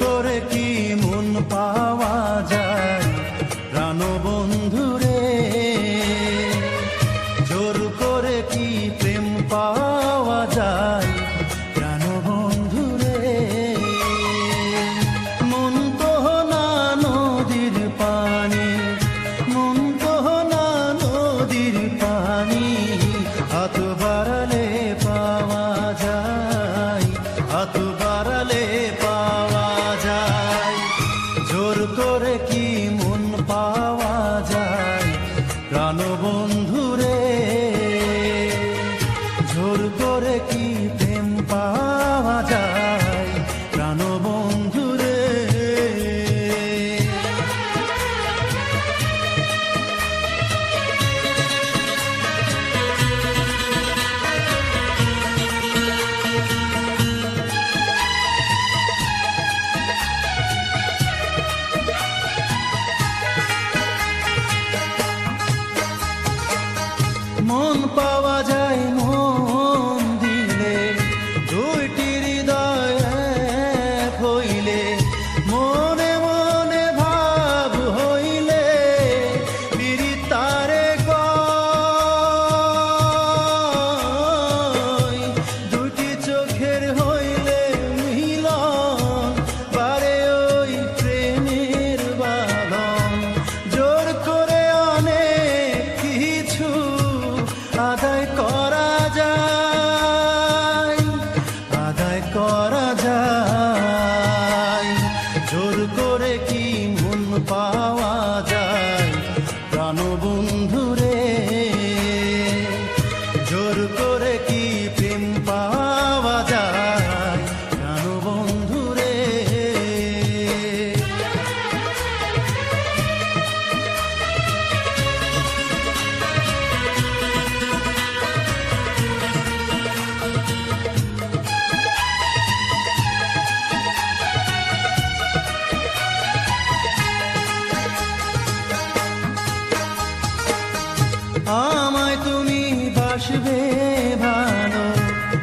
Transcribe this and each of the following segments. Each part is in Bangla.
করে কি মন পাওয়া যায়? প্রাণ বন্ধুরে জোর করে কি প্রেম পাওয়া যায়? প্রাণ বন্ধুরে মন তো না নদীর পানি, মন তো না নদীর পানি, হাত বাড়ালে করে কি মন পাওয়া যায়? প্রাণবন্ধুরে ঝোর করে কি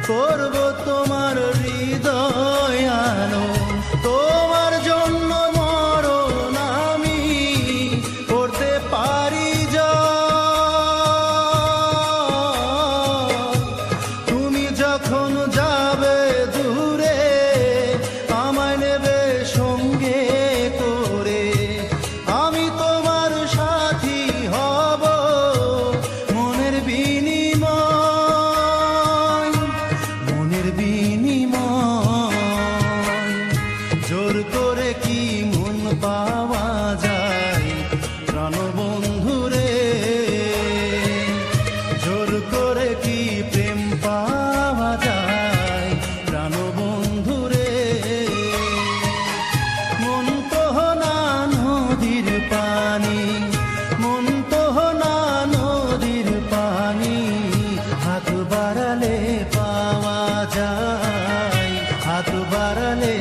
করব তোমার হৃদয় আনন্দ నా తుబరలే